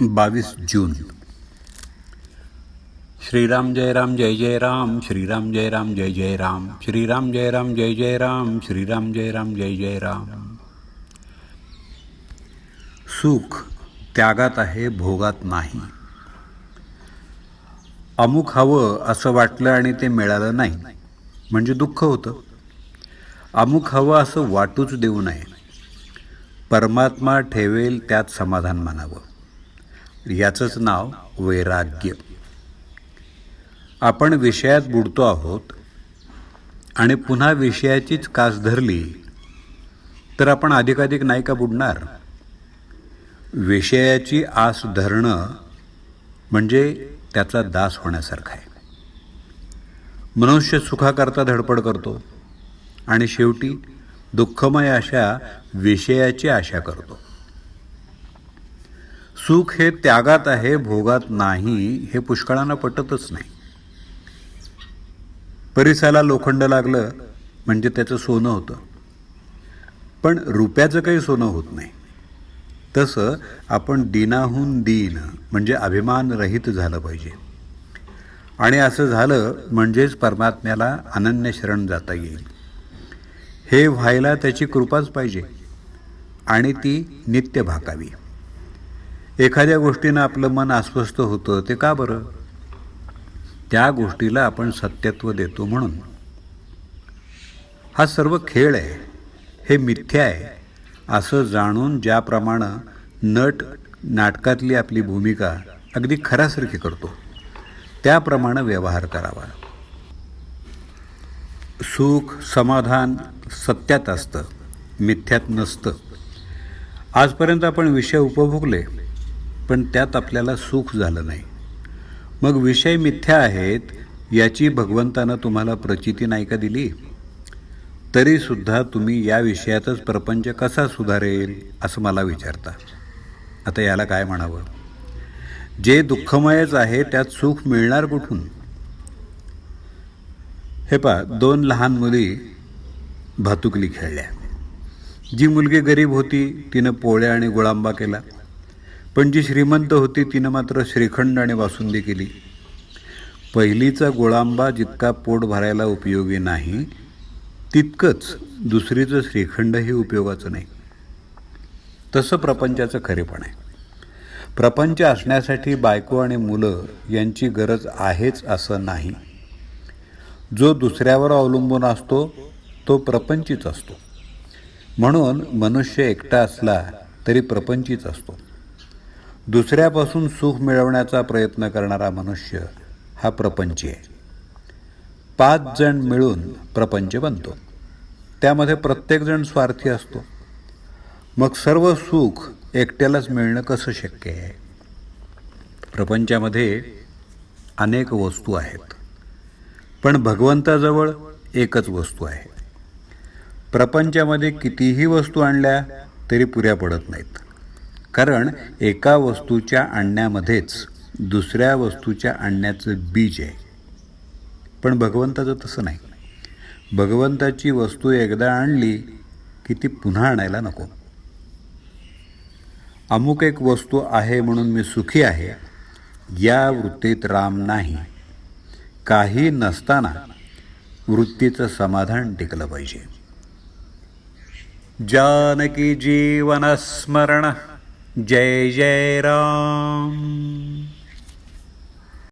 बावीस जून. श्रीराम जय राम जय जय राम श्रीराम जय राम जय जय राम श्रीराम जय राम जय जय राम श्रीराम जय राम जय जय राम. सुख त्यागात आहे भोगात नाही. अमुक हवं असं वाटलं आणि ते मिळालं नाही. म्हणजे दुःख होतं. अमुक हवं असं वाटूच देऊ नये. परमात्मा ठेवेल त्यात समाधान मानावं. याचंच नाव वैराग्य. आपण विषयात बुडतो आहोत आणि पुन्हा विषयाचीच कास धरली तर आपण अधिकाधिक नाही का बुडणार? विषयाची आस धरणं म्हणजे त्याचा दास होण्यासारखा आहे. मनुष्य सुखाकरता धडपड करतो आणि शेवटी दुःखमय अशा विषयाची आशा करतो. सुख हे त्यागात आहे भोगात नाही हे पुष्कळांना पटतच नाही. परिसाला लोखंड लागलं म्हणजे त्याचं सोनं होतं. पण रुपयाचं काही सोनं होत नाही. तसं आपण दिनाहून दीन म्हणजे अभिमान रहित झालं पाहिजे. आणि असं झालं म्हणजेच परमात्म्याला अनन्य शरण जाता येईल. हे व्हायला त्याची कृपाच पाहिजे आणि ती नित्य भाकावी. एखाद्या गोष्टीनं आपलं मन अस्वस्थ होतं ते का बरं? त्या गोष्टीला आपण सत्यत्व देतो म्हणून. हा सर्व खेळ आहे हे मिथ्या आहे असं जाणून ज्याप्रमाणे नट नाटकातली आपली भूमिका अगदी खऱ्यासारखी करतो त्याप्रमाणे व्यवहार करावा. सुख समाधान सत्यात असतं मिथ्यात नसतं. आजपर्यंत आपण विषय उपभोगले. पण त्यात आपल्याला सुख झालं नाही. मग विषय मिथ्या आहेत याची भगवंतानं तुम्हाला प्रचिती नाही का दिली? तरीसुद्धा तुम्ही या विषयातच प्रपंच कसा सुधारेल असं मला विचारता. आता याला काय म्हणावं? जे दुःखमयच आहे त्यात सुख मिळणार कुठून? हे पा दोन लहान मुली भातुकली खेळल्या. जी मुलगी गरीब होती तिनं पोळ्या आणि गुळांबा केला. पण जी श्रीमंत होती तिनं मात्र श्रीखंड आणि वासुंदी केली. पहिलीचा गोळांबा जितका पोट भरायला उपयोगी नाही तितकंच दुसरीचं श्रीखंडही उपयोगाचं नाही. तसं प्रपंचाचं खरेपण आहे. प्रपंच असण्यासाठी बायको आणि मुलं यांची गरज आहेच असं नाही. जो दुसऱ्यावर अवलंबून असतो तो प्रपंचीच असतो. म्हणून मनुष्य एकटा असला तरी प्रपंचीच असतो. दुसऱ्यापासून सुख मिळवण्याचा प्रयत्न करणारा मनुष्य हा प्रपंची आहे. पाच जण मिळून प्रपंच बनतो. त्यामध्ये प्रत्येकजण स्वार्थी असतो. मग सर्व सुख एकट्यालाच मिळणं कसं शक्य आहे? प्रपंचामध्ये अनेक वस्तू आहेत. पण भगवंताजवळ एकच वस्तू आहे. प्रपंचामध्ये कितीही वस्तू आणल्या तरी पुऱ्या पडत नाहीत. कारण एका वस्तूच्या आणण्यामध्येच दुसऱ्या वस्तूच्या आणण्याचं बीज आहे. पण भगवंताचं तसं नाही. भगवंताची वस्तू एकदा आणली की ती पुन्हा आणायला नको. अमुक एक वस्तू आहे म्हणून मी सुखी आहे या वृत्तीत राम नाही. काही नसताना वृत्तीचं समाधान टिकलं पाहिजे. जानकी जीवनस्मरण स्मरण Jai Jai Ram.